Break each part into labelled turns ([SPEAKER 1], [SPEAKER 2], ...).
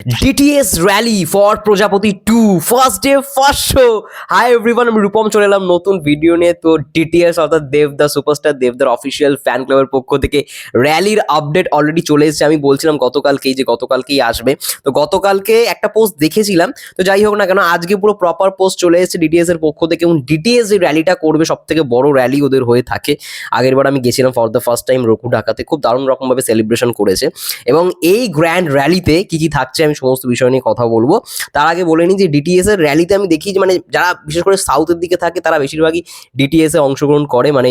[SPEAKER 1] DTS rally for Projapoti two first day first show hi everyone আমি রূপম চলে এলাম নতুন ভিডিও নিয়ে তো ডিটিএস অর্থাৎ দেবদা সুপারস্টার দেবদার অফিসিয়াল ফ্যান ক্লাবের পক্ষ থেকে র্যালির আপডেট অলরেডি চলে এসেছে আমি বলছিলাম গতকালকেই যে গতকালকেই আসবে। তো গতকালকে একটা পোস্ট দেখেছিলাম। তো যাই হোক না কেন, আজকে পুরো প্রপার পোস্ট চলে এসেছে ডিটিএস এর পক্ষ থেকে এবং ডিটিএস যে র্যালিটা করবে সব থেকে বড় র্যালি ওদের হয়ে থাকে। আগের বার আমি গেছিলাম for the first time Raghu ঢাকাতে। খুব দারুণ রকমভাবে সেলিব্রেশন করেছে। এবং এই গ্র্যান্ড র্যালিতে কি কি থাকছে আমি সমস্ত বিষয় নিয়ে কথা বলব। তার আগে বলে নিই যে ডিটিএস এর র্যালিতে আমি দেখি মানে যারা বিশেষ করে সাউথের দিকে থাকে, তারা বেশিরভাগই ডিটিএস এ অংশগ্রহণ করে। মানে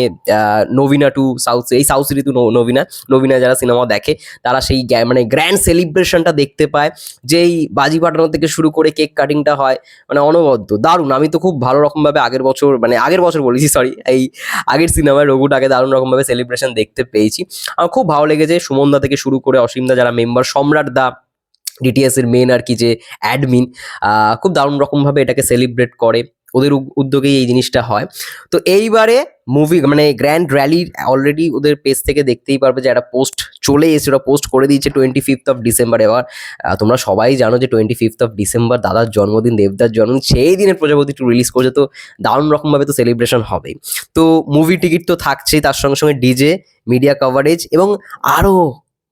[SPEAKER 1] নবীনা টু সাউথ এই south city to Nabina Nabina যারা সিনেমা দেখে, তারা সেই মানে গ্র্যান্ড সেলিব্রেশনটা দেখতে পায়। যেই বাজি ফাটানো থেকে শুরু করে কেক কাটিংটা হয় মানে অনবদ্য, দারুণ। আমি তো খুব ভালো রকমভাবে আগের বছর মানে আগের বছর বলেছি সরি এই আগের সিনেমায় রঘুটাকে দারুণ রকমভাবে সেলিব্রেশন দেখতে পেয়েছি। আমার খুব ভালো লেগেছে সুমনদা থেকে শুরু করে অসীমদা যারা মেম্বার সম্রাট দা ডিটিএস এর মেন আর কি যে অ্যাডমিন খুব দারুণ রকমভাবে এটাকে সেলিব্রেট করে, ওদের উদ্যোগেই এই জিনিসটা হয়। তো এইবারে মুভি মানে গ্র্যান্ড র্যালির অলরেডি ওদের পেজ থেকে দেখতেই পারবে যে একটা পোস্ট চলে এসে ওরা পোস্ট করে দিয়েছে টোয়েন্টি ফিফথ অফ ডিসেম্বর এবার তোমরা সবাই জানো যে টোয়েন্টি ফিফথ অফ ডিসেম্বর দাদার জন্মদিন, দেবদার জন্মদিন সেই দিনের প্রজাপতি টু রিলিজ করছে, তো দারুণ রকমভাবে তো সেলিব্রেশন হবেই। তো মুভি টিকিট তো থাকছেই, তার সঙ্গে সঙ্গে ডিজে মিডিয়া কভারেজ এবং আরও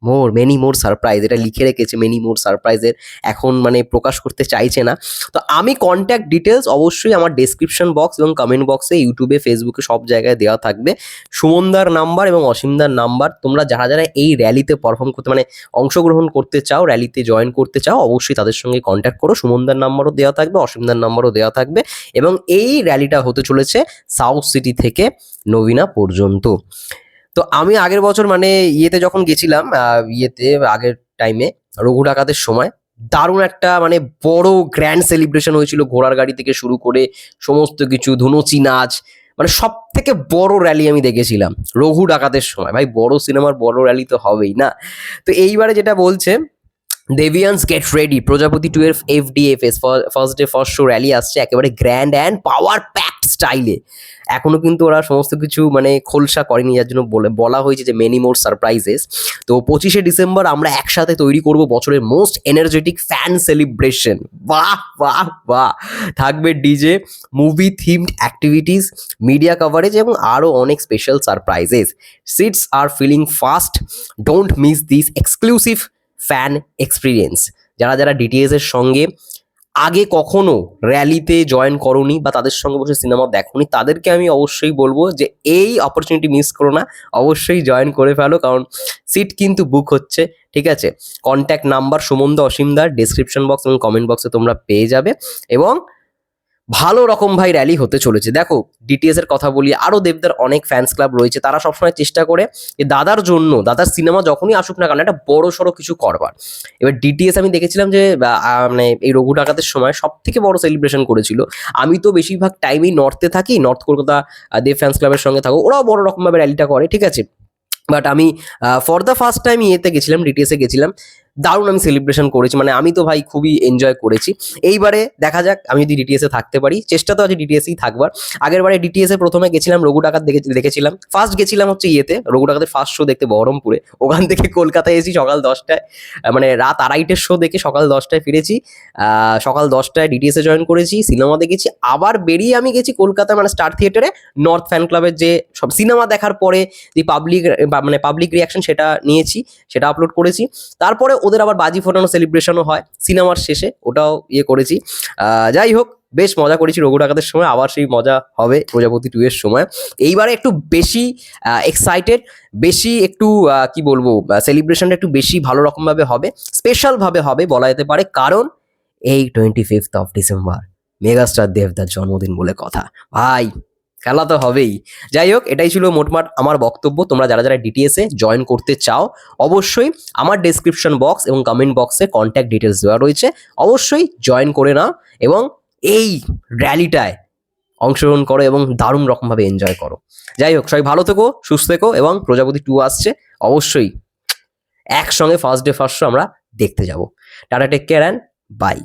[SPEAKER 1] মোর মেনি মোর সারপ্রাইজ এটা লিখে রেখেছে মেনি মোর সারপ্রাইজের এখন মানে প্রকাশ করতে চাইছে না। তো আমি কন্ট্যাক্ট ডিটেলস অবশ্যই আমার ডেসক্রিপশন বক্স এবং কমেন্ট বক্সে ইউটিউবে ফেসবুকে সব জায়গায় দেওয়া থাকবে। সুমনদার নাম্বার এবং অসীমদার নাম্বার, তোমরা যারা যারা এই র্যালিতে পারফর্ম করতে মানে অংশগ্রহণ করতে চাও র্যালিতে জয়েন করতে চাও, অবশ্যই তাদের সঙ্গে কন্ট্যাক্ট করো। সুমনদার নাম্বারও দেওয়া থাকবে, অসীমদার নাম্বারও দেওয়া থাকবে এবং এই র্যালিটা হতে চলেছে সাউথ সিটি থেকে নবীনা পর্যন্ত। তো আমি আগের বছর মানে ইয়েতে যখন গেছিলাম ইয়েতে আগের টাইমে রঘু ডাকাতের সময়, দারুণ একটা মানে বড় গ্র্যান্ড সেলিব্রেশন হয়েছিল ঘোড়ার গাড়ি থেকে শুরু করে সমস্ত কিছু, ধুনুচি নাচ মানে সব থেকে বড় র্যালি আমি দেখেছিলাম রঘু ডাকাতের সময়। ভাই, বড় সিনেমার বড় র্যালি তো হবেই না। তো এইবারে যেটা বলছে deviance get ready Projapoti twelve F DFS first day first show rally আসছে একেবারে গ্র্যান্ড অ্যান্ড পাওয়ার প্যাকড স্টাইলে এখনও কিন্তু ওরা সমস্ত কিছু মানে খোলসা করেনি, যার জন্য বলে, বলা হয়েছে যে মেনি মোর সারপ্রাইজেস তো পঁচিশে ডিসেম্বর আমরা একসাথে তৈরি করব বছরের মোস্ট এনার্জেটিক ফ্যান সেলিব্রেশন বাহ বাহ বাহ। থাকবে DJ movie themed activities media coverage এবং আরও অনেক special surprises seats are filling fast don't miss this exclusive fan experience যারা যারা ডিটিএস এর সঙ্গে আগে কখনো র্যালিতে জয়েন করনি বা তাদের সঙ্গে বসে সিনেমা দেখনি, তাদেরকে আমি অবশ্যই বলব যে এই অপরচুনিটি মিস করো না, অবশ্যই জয়েন করে ফেলো, কারণ সিট কিন্তু বুক হচ্ছে, ঠিক আছে? কন্ট্যাক্ট নাম্বার সুমন্দ অসীমদার ডিসক্রিপশন বক্স এবং কমেন্ট বক্সে তোমরা পেয়ে যাবে এবং ভালো রকম ভাই র্যালি হতে চলেছে। দেখো ডিটিএস এর কথা বলি আরও দেবদার অনেক ফ্যান্স ক্লাব রয়েছে, তারা সবসময় চেষ্টা করে যে দাদার জন্য, দাদার সিনেমা যখনই আসুক না কেন, একটা বড় সড়ো কিছু করবার। এবার ডিটিএস আমি দেখেছিলাম যে মানে এই রঘু ডাকাতের সময় সব থেকে বড় সেলিব্রেশন করেছিল। আমি তো বেশিরভাগ টাইমেই নর্থে থাকি নর্থ কলকাতা দেব ফ্যান্স ক্লাবের সঙ্গে থাকো ওরাও বড় রকমভাবে র্যালিটা করে, ঠিক আছে? বাট আমি ফর দ্য ফার্স্ট টাইম ইয়েতে গেছিলাম ডিটিএসে গেছিলাম। দারুণ আমি সেলিব্রেশন করেছি মানে আমি তো ভাই খুবই এনজয় করেছি। এইবারে দেখা যাক, আমি যদি ডিটিএসে থাকতে পারি, চেষ্টা তো আছে ডিটিএসেই থাকবার। আগের বারে ডিটিএসে প্রথমে গেছিলাম রঘু ডাকাত দেখে, দেখেছিলাম। ফার্স্ট গেছিলাম হচ্ছে ইয়েতে, রঘু ডাকাতের ফার্স্ট শো দেখতে বহরমপুরে। ওখান থেকে কলকাতায় এসেছি সকাল দশটায় মানে রাত আড়াইটের শো দেখে সকাল দশটায় ফিরেছি। সকাল দশটায় ডিটিএসে জয়েন করেছি সিনেমা দেখেছি আবার বেরিয়ে আমি গেছি কলকাতা মানে স্টার থিয়েটারে নর্থ ফ্যান ক্লাবের যে সব সিনেমা দেখার পরে যে পাবলিক মানে পাবলিক রিয়াকশন সেটা নিয়েছি, সেটা আপলোড করেছি। তারপরে ওদের আবার বাজি ফোটানো সেলিব্রেশনও হয়। সিনেমার শেষে ওটাও ইয়ে করেছি। যাই হোক, বেশ মজা করেছি রঘু ডাকাতের সময়। আবার সেই মজা হবে প্রজাপতি টু এর সময়। এইবারে একটু বেশি এক্সাইটেড বেশি একটু কি বলব সেলিব্রেশনটা একটু বেশি ভালো রকমভাবে হবে। স্পেশালভাবে হবে বলা যেতে পারে। কারণ এই twenty fifth of December megastar দেবদার জন্মদিন বলে কথা। ভাই! খেলা তো হবেই। যাই হোক, এটাই ছিল মোটমাট আমার বক্তব্য। তোমরা যারা যারা ডিটিএসে জয়েন করতে চাও, অবশ্যই আমার ডেসক্রিপশন বক্স এবং কমেন্ট বক্সে কন্ট্যাক্ট ডিটেলস দেওয়া রয়েছে। অবশ্যই জয়েন করে নাও এবং এই র্যালিটায় অংশগ্রহণ করো এবং দারুণ রকমভাবে এনজয় করো। যাই হোক, সবাই ভালো থেকো, সুস্থ থেকো এবং প্রজাপতি টু আসছে। অবশ্যই একসঙ্গে ফার্স্ট ডে ফার্স্ট শো আমরা দেখতে যাব। Tata take care and bye